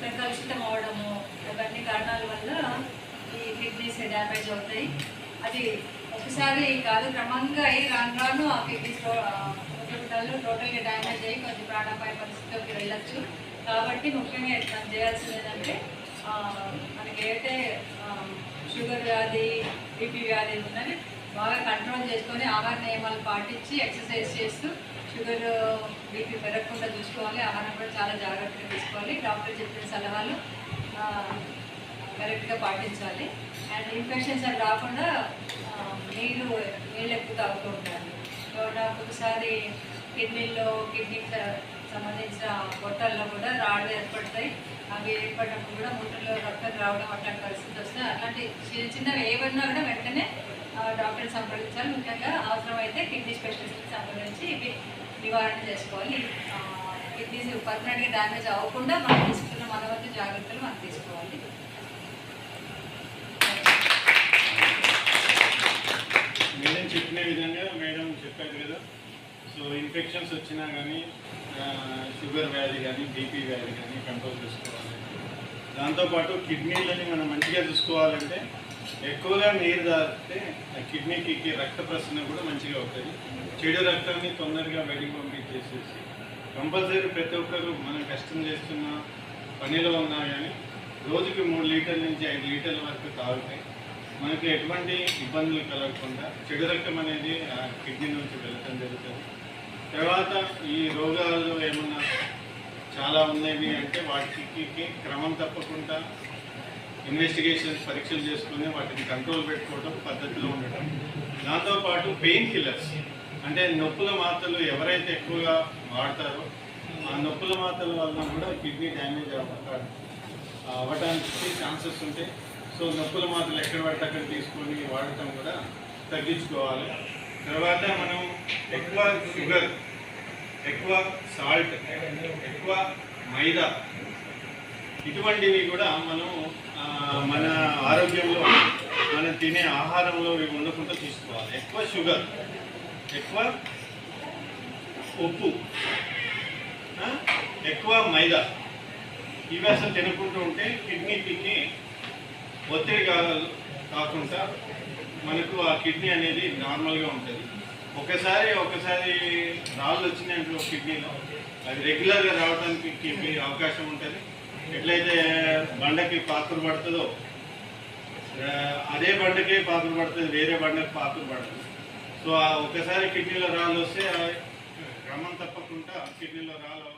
మొత్తం కలుషితం అవడము ఇవన్నీ కారణాల వల్ల ఈ కిడ్నీస్ డ్యామేజ్ అవుతాయి. అది ఒకసారి కాదు క్రమంగా అయ్యి రాను రాను ఆ కిడ్నీస్ హాస్పిటల్లో టోటల్గా డ్యామేజ్ అయ్యి కొంచెం ప్రాణాపాయ పరిస్థితిలోకి వెళ్ళొచ్చు. కాబట్టి ముఖ్యంగా మనం చేయాల్సింది ఏంటంటే మనకి ఏదైతే షుగర్ వ్యాధి బీపీ వ్యాధి ఉందని బాగా కంట్రోల్ చేసుకొని ఆహార నియమాలు పాటించి ఎక్సర్సైజ్ చేస్తూ షుగర్ బీపీ పెరగకుండా చూసుకోవాలి. ఆహారం కూడా చాలా జాగ్రత్తగా తీసుకోవాలి. డాక్టర్ చెప్పిన సలహాలు కరెక్ట్గా పాటించాలి. అండ్ ఇన్ఫెక్షన్స్ అవి రాకుండా నీళ్ళు నీళ్ళు ఎక్కువ తాగుతూ ఉండాలి. నాకు ఒకసారి కిడ్నీలో కిడ్నీకి సంబంధించిన పొట్టల్లో కూడా రాళ్ళు ఏర్పడతాయి. అవి ఏర్పడినప్పుడు కూడా ముట్టలో రక్తం రావడం అట్లాంటి పరిస్థితి వస్తాయి అట్లాంటి చిన్న చిన్నవి ఏమన్నా కూడా వెంటనే డాక్టర్ని సంప్రదించాలి. ముఖ్యంగా అవసరమైతే కిడ్నీ స్పెషలిస్ట్ని సంప్రదించి ఇవి నివారణ చేసుకోవాలి. కిడ్నీస్ పర్మనెంట్గా డ్యామేజ్ అవ్వకుండా మనం తీసుకున్న మన జాగ్రత్తలు మనం తీసుకోవాలి. మేడం చెప్పిన విధంగా మేడం చెప్పారు కదా. సో ఇన్ఫెక్షన్స్ వచ్చినా కానీ షుగర్ వ్యాధి కానీ బీపీ వ్యాధి కానీ కంట్రోల్ చేసుకోవాలి. దాంతోపాటు కిడ్నీలని మనం మంచిగా చూసుకోవాలంటే ఎక్కువగా నీరు తాగితే ఆ కిడ్నీకి రక్త ప్రసరణ కూడా మంచిగా అవుతుంది. చెడు రక్తాన్ని తొందరగా బయటికి పంపించేసేసి కంపల్సరీ ప్రతి ఒక్కరు మనం కష్టం చేస్తున్న పనిలో ఉన్నా కానీ రోజుకి మూడు లీటర్ల నుంచి ఐదు లీటర్ల వరకు తాగుతాయి మనకి ఎటువంటి ఇబ్బందులు కలగకుండా చెడు రక్తం అనేది ఆ కిడ్నీ నుంచి వెళ్ళటం జరుగుతుంది. తర్వాత ఈ రోగాలు ఏమన్నా చాలా ఉన్నవి అంటే వాటికి క్రమం తప్పకుండా ఇన్వెస్టిగేషన్స్ పరీక్షలు చేసుకుని వాటిని కంట్రోల్ పెట్టుకోవడం పద్ధతిలో ఉండటం. దాంతోపాటు పెయిన్ కిల్లర్స్ అంటే నొప్పుల మాత్రలు ఎవరైతే ఎక్కువగా వాడతారో ఆ నొప్పుల మాత్రల వలన కూడా కిడ్నీ డ్యామేజ్ అవ్వ అవ్వడానికి ఛాన్సెస్ ఉంటాయి. సో నొప్పుల మాత్రలు ఎక్కడ పడితే అక్కడ తీసుకొని వాడటం కూడా తగ్గించుకోవాలి. తర్వాత మనం ఎక్కువ షుగర్ ఎక్కువ సాల్ట్ ఎక్కువ మైదా ఇటువంటివి కూడా మనం మన ఆరోగ్యంలో మనం తినే ఆహారంలో ఇవి ఉండకుండా తీసుకోవాలి. ఎక్కువ షుగర్ ఎక్కువ ఉప్పు ఎక్కువ మైదా ఇవి అసలు తినకుంటూ ఉంటే కిడ్నీకి ఒత్తిడి కాకుండా మనకు ఆ కిడ్నీ అనేది నార్మల్గా ఉంటుంది. ఒకసారి ఒకసారి రాళ్ళు వచ్చినాయంటే ఒక కిడ్నీలో అది రెగ్యులర్గా రావడానికి అవకాశం ఉంటుంది. ఎట్లయితే బండకి పాత్ర పడుతుందో అదే బండకే పాత్ర పడుతుంది వేరే బండకి పాత్ర పడుతుంది. సో ఒకసారి కిడ్నీలో రాళ్ళు వస్తే క్రమం తప్పకుండా కిడ్నీలో రాళ్ళు